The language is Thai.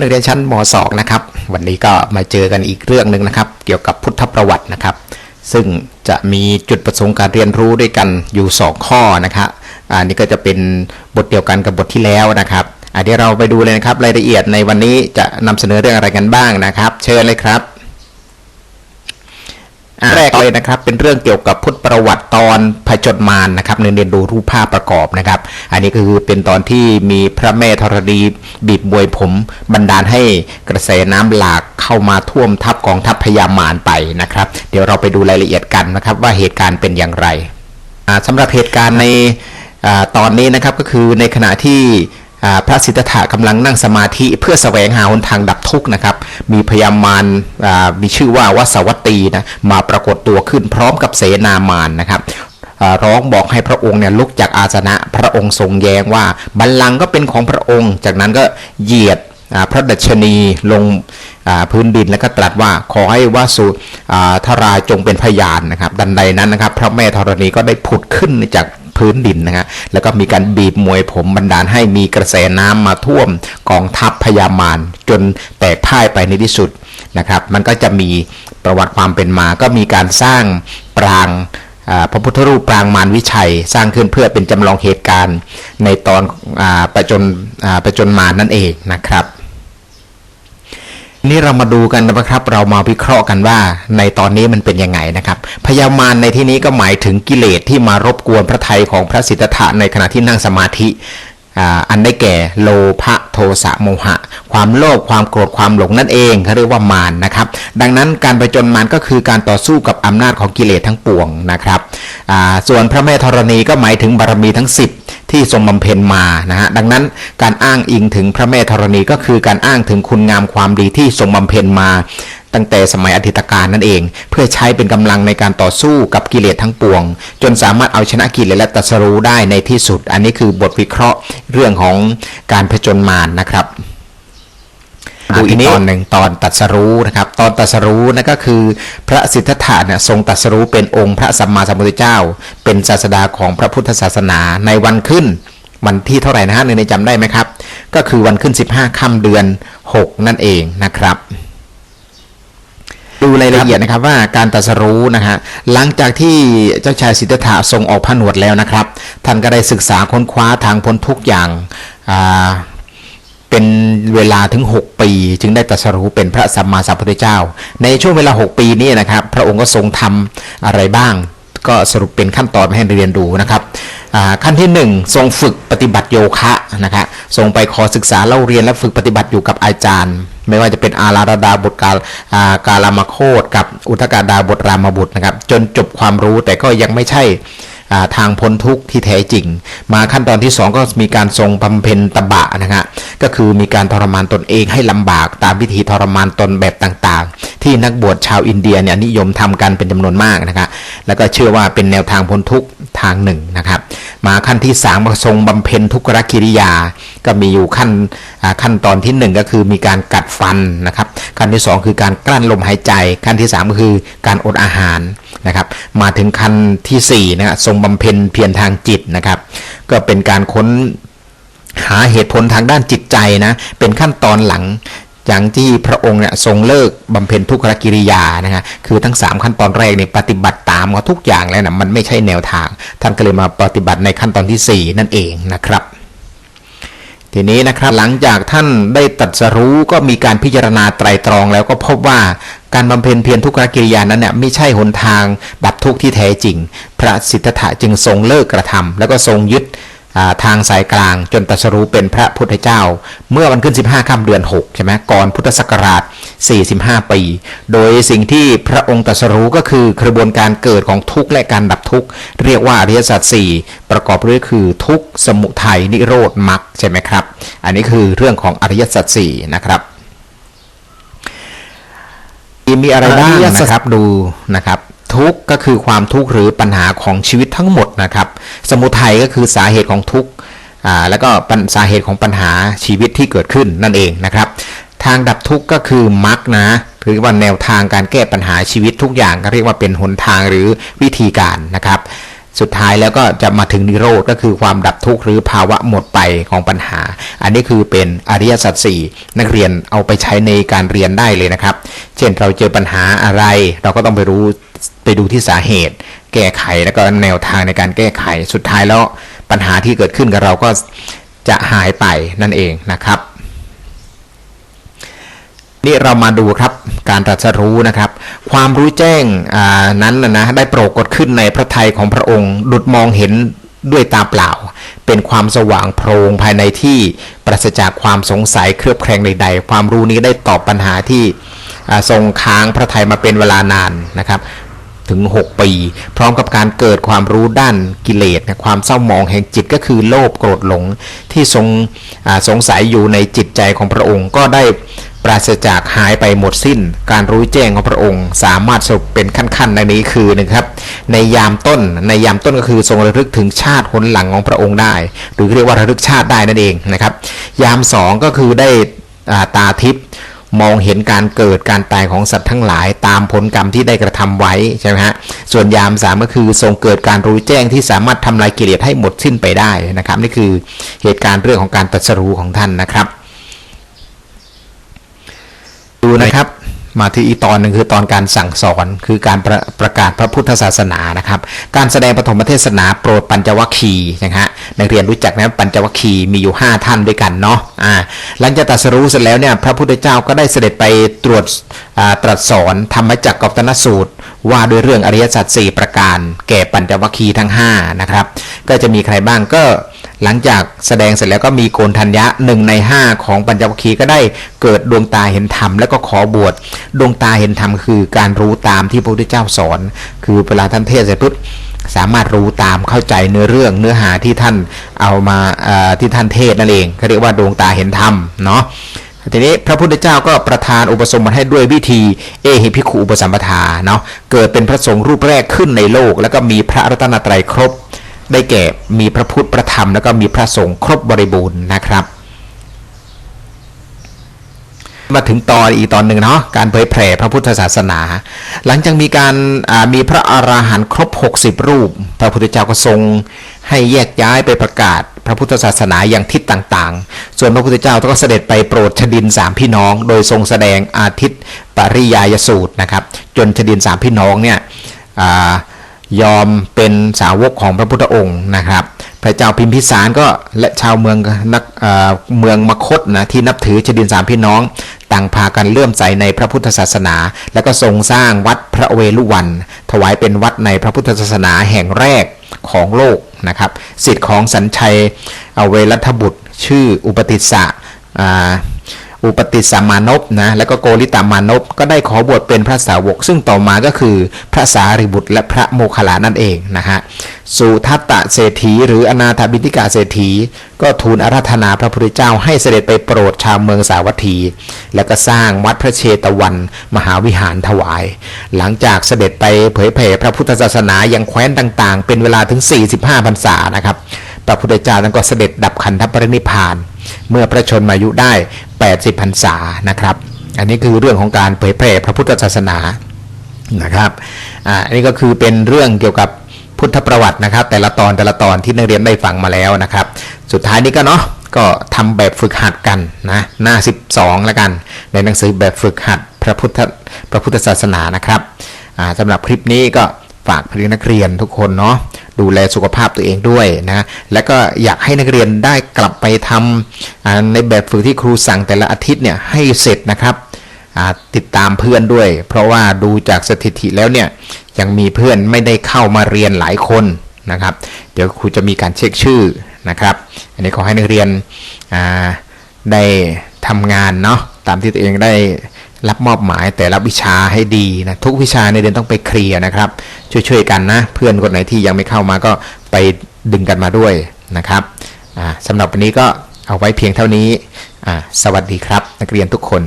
นักเรียนชั้นม .2 นะครับ วันนี้ก็มาเจอกันอีกเรื่องหนึ่งนะครับ เกี่ยวกับพุทธประวัตินะครับ ซึ่งจะมีจุดประสงค์การเรียนรู้ด้วยกันอยู่ 2 ข้อนะครับอันนี้ก็จะเป็นบทเดียวกันกับบทที่แล้วนะครับอะเดี๋ยวเราไปดูเลยนะครับรายละเอียดในวันนี้จะนำเสนอเรื่องอะไรกันบ้างนะครับ เชิญเลยครับ แรกเลยนะครับ เป็นเรื่องเกี่ยวกับพุทธประวัติตอนผจญมารนะครับเรียนดูรูปภาพประกอบนะครับ อันนี้ก็คือเป็นตอนที่มีพระแม่ธรณีบีบบวยผมบันดาลให้กระแสน้ำหลากเข้ามาท่วมทับกองทัพพญามารไปนะครับ เดี๋ยวเราไปดูรายละเอียดกันนะครับ ว่าเหตุการณ์เป็นอย่างไรอ่าสำหรับเหตุการณ์ในอตอนนี้นะครับก็คือในขณะที่ พระสิทธัตถะกำลังนั่งสมาธิเพื่อแสวงหาหนทางดับทุกข์นะครับ มีพยามารมีชื่อว่าวสวัตตีนะมาปรากฏตัวขึ้นพร้อมกับเสนามารนะครับร้องบอกให้พระองค์เนี่ยลุกจากอาสนะพระองค์ทรงแย้งว่าบัลลังก์ก็เป็นของพระองค์ จากนั้นก็เหยียดพระดัชนีลงพื้นดินแล้วก็ตรัสว่าขอให้วาสุอ่าทราจงเป็นพยานนะครับ ดันใดนั้นนะครับ พระแม่ธรณีก็ได้ผุดขึ้นจาก พื้นดินนะฮะแล้วก็มีการบีบมวยผมบันดาลให้มีกระแสน้ำมาท่วมกองทัพพญามารจนแตกพ่ายไปในที่สุดนะครับ มันก็จะมีประวัติความเป็นมา ก็มีการสร้างปรางพระพุทธรูปปรางมารวิชัย สร้างขึ้นเพื่อเป็นจำลองเหตุการณ์ในตอนอประจนประจนมานั่นเองนะครับ นี่เรามาดูกันนะครับ เรามาวิเคราะห์กันว่า ในตอนนี้มันเป็นยังไงนะครับพยามารในที่นี้ก็หมายถึงกิเลสที่มารบกวนพระทัยของพระสิทธัตถะในขณะที่นั่งสมาธิอันได้แก่โลภะโทสะโมหะ ความโลภความโกรธความหลงนั่นเองเขาเรียกว่ามารนะครับ ดังนั้นการไปจนมารก็คือการต่อสู้กับอำนาจของกิเลสทั้งปวงนะครับส่วนพระแม่ธรณีก็หมายถึงบารมีทั้ง 10 ที่ทรงบำเพ็ญมานะฮะดังนั้นการอ้างอิงถึงพระแม่ธรณีก็คือการอ้างถึงคุณงามความดีที่ทรงบำเพ็ญมา ตั้งแต่สมัยอดีตการนั่นเอง เพื่อใช้เป็นกำลังในการต่อสู้กับกิเลสทั้งปวง จนสามารถเอาชนะกิเลสและตัสรู้ได้ในที่สุด อันนี้คือบทวิเคราะห์เรื่องของการผจญมารนะครับ ดูอีกตอนหนึ่งตอนตรัสรู้นะครับ ตอนตรัสรู้นั่นก็คือ พระสิทธัตถะเนี่ยทรงตรัสรู้เป็นองค์พระสัมมาสัมพุทธเจ้า เป็นศาสดาของพระพุทธศาสนาในวันขึ้น วันที่เท่าไหร่นะฮะในจำได้ไหมครับ ก็คือวันขึ้น 15ค่ำเดือน 6 นั่นเองนะครับดูรายละเอียดนะครับว่าการตรัสรู้นะฮะหลังจากที่เจ้าชายสิทธัตถะทรงออกผนวดแล้วนะครับ ท่านก็ได้ศึกษาค้นคว้าทางพ้นทุกข์อย่างอ่า เป็นเวลาถึง 6 ปี จึงได้ตรัสรู้เป็นพระสัมมาสัมพุทธเจ้า ในช่วงเวลา 6 ปีนี้นะครับ พระองค์ก็ทรงทำอะไรบ้าง ก็สรุปเป็นขั้นตอนให้เรียนดูนะครับขั้นที่ 1 ทรงฝึกปฏิบัติโยคะนะครับทรงไปขอศึกษาเล่าเรียนและฝึกปฏิบัติอยู่กับอาจารย์ ไม่ว่าจะเป็นอาราดาบทกาลกาลามาโคตกับอุทกาดาบทรามบุตรนะครับ จนจบความรู้แต่ก็ยังไม่ใช่ ทางพ้นทุกข์ที่แท้จริง มาขั้นตอนที่ 2 ก็มีการทรงบำเพ็ญตบะนะฮะก็คือมีการทรมานตนเองให้ลำบากตามวิธีทรมานตนแบบต่างๆ ที่นักบวชชาวอินเดียเนี่ยนิยมทำกันเป็นจำนวนมากนะครับแล้วก็เชื่อว่าเป็นแนวทางพ้นทุกข์ทางหนึ่งนะครับ มาขั้นที่3ก็ทรงบำเพ็ญทุกขกิริยา ก็มีอยู่ขั้นขั้นตอนที่ 1 ก็คือมีการกัดฟันนะครับขั้นที่ 2 คือการกลั้นลมหายใจ ขั้นที่ 3 ก็คือการอดอาหารนะครับ มาถึงขั้นที่4นะฮะทรงบำเพ็ญเพียรทางจิตนะครับ ก็เป็นการค้นหาเหตุผลทางด้านจิตใจนะ เป็นขั้นตอนหลังอย่างที่พระองค์เนี่ยทรงเลิกบำเพ็ญทุกขกิริยานะฮะคือทั้ง 3 ขั้นตอนแรกเนี่ยปฏิบัติตามเขาทุกอย่างแล้วนะมันไม่ใช่แนวทาง ท่านก็เลยมาปฏิบัติในขั้นตอนทีสี่4 นั่นเองนะครับ ทีนี้นะครับหลังจากท่านได้ตัดสรู้ก็มีการพิจารณาไตรตรองแล้วก็พบว่าการบำเพ็ญเพียรทุกขกิริยานั้นเนี่ยไม่ใช่หนทางดับทุกข์ที่แท้จริง พระสิทธัตถะจึงทรงเลิกกระทำแล้วก็ทรงยึด ทางสายกลางจนตรัสรู้เป็นพระพุทธเจ้า เมื่อวันขึ้น 15ค่ำเดือน 6 ใช่ไหมก่อนพุทธศักราช 45 ปี โดยสิ่งที่พระองค์ตรัสรู้ก็คือกระบวนการเกิดของทุกข์และการดับทุกข์ เรียกว่าอริยสัจสี่ประกอบด้วยคือทุกข์สมุทัยนิโรธมรรคใช่ไหมครับ อันนี้คือเรื่องของอริยสัจสี่นะครับมีอะไรบ้างนะครับดูนะครับ ทุกข์ก็คือความทุกข์หรือปัญหาของชีวิตทั้งหมดนะครับ สมุทัยก็คือสาเหตุของทุกข์แล้วก็สาเหตุของปัญหาชีวิตที่เกิดขึ้นนั่นเองนะครับ ทางดับทุกข์ก็คือมรรคนะหรือว่าแนวทางการแก้ปัญหาชีวิตทุกอย่างก็เรียกว่าเป็นหนทางหรือวิธีการนะครับ สุดท้ายแล้วก็จะมาถึงนิโรธก็คือความดับทุกข์หรือภาวะหมดไปของปัญหา อันนี้คือเป็นอริยสัจสี่นักเรียนเอาไปใช้ในการเรียนได้เลยนะครับ เช่นเราเจอปัญหาอะไร เราก็ต้องไปรู้ ไปดูที่สาเหตุ แก้ไขแล้วก็แนวทางในการแก้ไข สุดท้ายแล้วปัญหาที่เกิดขึ้นกับเราก็จะหายไปนั่นเองนะครับ นี่เรามาดูครับการตรัสรู้นะครับ ความรู้แจ้งอ่านั้นนะนะได้ปรากฏขึ้นในพระทัยของพระองค์ ดุดมองเห็นด้วยตาเปล่า เป็นความสว่างโพรงภายในที่ปราศจากความสงสัยเครือบแคลงใด ๆ ความรู้นี้ได้ตอบปัญหาที่ทรงค้างพระทัยมาเป็นเวลานานนะครับ ถึง 6 ปี พร้อมกับการเกิดความรู้ด้านกิเลสนะความเศร้าหมองแห่งจิตก็คือโลภโกรธหลงที่ทรงสงสัยอยู่ในจิตใจของพระองค์ ก็ได้ปราศจากหายไปหมดสิ้น การรู้แจ้งของพระองค์ สามารถสรุปเป็นขั้นๆในนี้คือนะครับ ในยามต้นในยามต้นก็คือทรงระลึกถึงชาติหนหลังของพระองค์ได้ หรือเรียกว่าระลึกชาติได้นั่นเองนะครับ ยามสองก็คือได้ตาทิพย์ มองเห็นการเกิดการตายของสัตว์ทั้งหลายตามผลกรรมที่ได้กระทำไว้ใช่ไหมฮะส่วนยามสามก็คือทรงเกิดการรู้แจ้งที่สามารถทำลายกิเลสให้หมดสิ้นไปได้นะครับ นี่คือเหตุการณ์เรื่องของการตรัสรู้ของท่านนะครับ ดูนะครับ มาที่อีกตอนหนึ่งคือตอนการสั่งสอนคือการประประกาศพระพุทธศาสนานะครับ การแสดงปฐมเทศนาโปรดปัญจวัคคีย์นะฮะนักเรียนรู้จักนะปัญจวัคคีย์มีอยู่ 5 ท่านด้วยกันเนาะอ่าหลังจากตรัสรู้เสร็จแล้วเนี่ยพระพุทธเจ้าก็ได้เสด็จไปตรวจตรัสสอนธรรมจักรกับตนสูตร ว่าด้วยเรื่องอริยสัจสี่ประการ แก่ปัญจวัคคีย์ทั้ง5นะครับก็จะมีใครบ้างก็ หลังจากแสดงเสร็จแล้วก็มีโกนทัญญะหนึ่งใน 5 ของปัญจวัคคีย์ก็ได้เกิดดวงตาเห็นธรรมแล้วก็ขอบวชดวงตาเห็นธรรมคือการรู้ตามที่พระพุทธเจ้าสอน คือเวลาท่านเทศเสร็จปุ๊บสามารถรู้ตามเข้าใจเนื้อเรื่องเนื้อหาที่ท่านเอามาที่ท่านเทศนั่นเองเขาเรียกว่าดวงตาเห็นธรรมเนาะทีนี้พระพุทธเจ้าก็ประทานอุปสมบทให้ด้วยวิธีเอหิภิขุอุปสัมปทาเนาะเกิดเป็นพระสงฆ์รูปแรกขึ้นในโลก แล้วก็มีพระรัตนตรัยครบ ได้แก่มีพระพุทธพระธรรมแล้วก็มีพระสงฆ์ครบบริบูรณ์นะครับ มาถึงตอนอีกตอนหนึ่งเนาะการเผยแผ่พระพุทธศาสนา หลังจากมีการมีพระอาราหันต์ครบ 60 รูป พระพุทธเจ้าก็ทรงให้แยกย้ายไปประกาศพระพุทธศาสนาอย่างทิศต่างๆ ส่วนพระพุทธเจ้าก็เสด็จไปโปรดชดินสามพี่น้อง โดยทรงแสดงอาทิตย์ปริยายสูตรนะครับ จนชดินสามพี่น้องเนี่ยอ่า ยอมเป็นสาวกของพระพุทธองค์นะครับ พระเจ้าพิมพิสารก็และชาวเมืองนักเเมืองมคตนะที่นับถือชดินสามพี่น้อง ต่างพากันเลื่อมใสในพระพุทธศาสนา แล้วก็ทรงสร้างวัดพระเวลุวัน ถวายเป็นวัดในพระพุทธศาสนาแห่งแรกของโลกนะครับสิทธิ์ของสัญชัยเวรัตบุตร ชื่ออุปติสสะ อุปติสสามานพนะแล้วก็โกริตามานพก็ได้ขอบวชเป็นพระสาวก ซึ่งต่อมาก็คือพระสารีบุตรและพระโมคคัลลานั่นเองนะฮะสุทัตตะเศรษฐี หรืออนาถบิณฑิกาเศรษฐี ก็ทูลอาราธนาพระพุทธเจ้าให้เสด็จไปโปรดชาวเมืองสาวัตถี แล้วก็สร้างวัดพระเชตวัน มหาวิหารถวาย หลังจากเสด็จไปเผยแผ่พระพุทธศาสนายังแคว้นต่างๆ เป็นเวลาถึง 45พรรษานะครับ พระพุทธเจ้านั้นก็เสด็จดับขันธปรินิพานเมื่อพระชนมายุได้ 80พรรษานะครับ อันนี้คือเรื่องของการเผยแผ่พระพุทธศาสนานะครับอ่าอันนี้ก็คือเป็นเรื่องเกี่ยวกับพุทธประวัตินะครับ แต่ละตอนแต่ละตอนที่นักเรียนได้ฟังมาแล้วนะครับ สุดท้ายนี้ก็เนาะก็ทำแบบฝึกหัดกันนะหน้า 12แล้วกัน ในหนังสือแบบฝึกหัดพระพุทธพระพุทธศาสนานะครับอ่าสำหรับคลิปนี้ก็ ฝากพี่นักเรียนทุกคนเนาะดูแลสุขภาพตัวเองด้วยนะและก็อยากให้นักเรียนได้กลับไปทำอ่าในแบบฝึกที่ครูสั่งแต่ละอาทิตย์เนี่ยให้เสร็จนะครับติดตามเพื่อนด้วย เพราะว่าดูจากสถิติแล้วเนี่ยยังมีเพื่อนไม่ได้เข้ามาเรียนหลายคนนะครับ เดี๋ยวครูจะมีการเช็คชื่อนะครับ อันนี้ขอให้นักเรียนได้ทำงานเนาะตามที่ตัวเองได้รับมอบหมายแต่รับวิชาให้ดีนะทุกวิชาในเดือนต้องไปเคลียร์นะครับ ช่วยๆกันนะ เพื่อนคนไหนที่ยังไม่เข้ามาก็ไปดึงกันมาด้วยนะครับสำหรับวันนี้ก็เอาไว้เพียงเท่านี้ สวัสดีครับ นักเรียนทุกคน